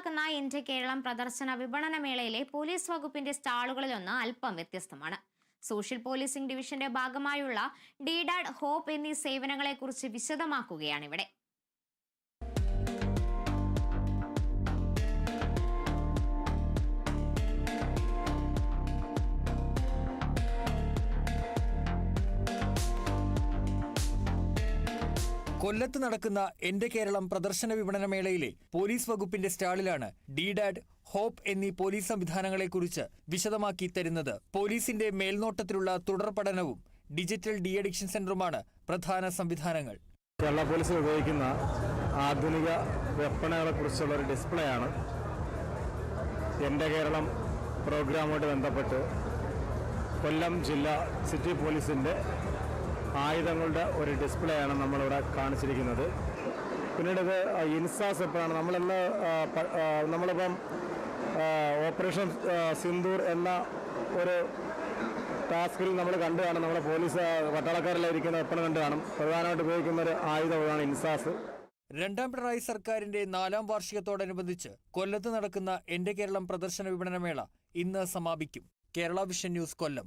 നടക്കുന്ന ഇന്ത്യ കേരളം പ്രദർശന വിപണന മേളയിലെ പോലീസ് വകുപ്പിന്റെ സ്റ്റാളുകളിലൊന്ന് അല്പം വ്യത്യസ്തമാണ്. സോഷ്യൽ പോലീസിംഗ് ഡിവിഷന്റെ ഭാഗമായുള്ള ഡിഡാഡ് ഹോപ്പ് എന്നീ സേവനങ്ങളെക്കുറിച്ച് വിശദമാക്കുകയാണിവിടെ കൊല്ലത്ത് നടക്കുന്ന എന്റെ കേരളം പ്രദർശന വിപണന മേളയിലെ പോലീസ് വകുപ്പിന്റെ സ്റ്റാളിലാണ് ഡിഡാഡ് ഹോപ്പ് എന്നീ പോലീസ് സംവിധാനങ്ങളെക്കുറിച്ച് വിശദമാക്കി തരുന്നത്. പോലീസിന്റെ മേൽനോട്ടത്തിലുള്ള തുടർ പഠനവും ഡിജിറ്റൽ ഡി അഡിക്ഷൻ സെന്ററുമാണ് പ്രധാന സംവിധാനങ്ങൾ. കേരള പോലീസിൽ ഉപയോഗിക്കുന്ന ആധുനിക വെപ്പണകളെ കുറിച്ചുള്ള ഒരു ഡിസ്പ്ലേ ആണ് എന്റെ കേരളം പ്രോഗ്രാമുമായിട്ട് ബന്ധപ്പെട്ട് കൊല്ലം ജില്ലാ സിറ്റി പോലീസിന്റെ ആയുധങ്ങളുടെ ഒരു ഡിസ്പ്ലേ ആണ് നമ്മളിവിടെ കാണിച്ചിരിക്കുന്നത്. പിന്നീട് ഇത് ഇൻസാസ് എപ്പോഴാണ് നമ്മളെല്ലാം നമ്മളിപ്പം ഓപ്പറേഷൻ സിന്ദൂർ എന്ന ഒരു ടാസ്കിൽ നമ്മൾ കണ്ടു കാണും നമ്മുടെ പോലീസ് പട്ടാളക്കാരിലായിരിക്കുന്ന എപ്പോഴും കണ്ടു കാണും പ്രധാനമായിട്ട് ഉപയോഗിക്കുന്ന ഒരു ആയുധമാണ് ഇൻസാസ്. രണ്ടാം പിണറായി സർക്കാരിന്റെ നാലാം വാർഷികത്തോടനുബന്ധിച്ച് കൊല്ലത്ത് നടക്കുന്ന എന്റെ കേരളം പ്രദർശന വിപണന മേള ഇന്ന് സമാപിക്കും. Kerala vision news Kollam.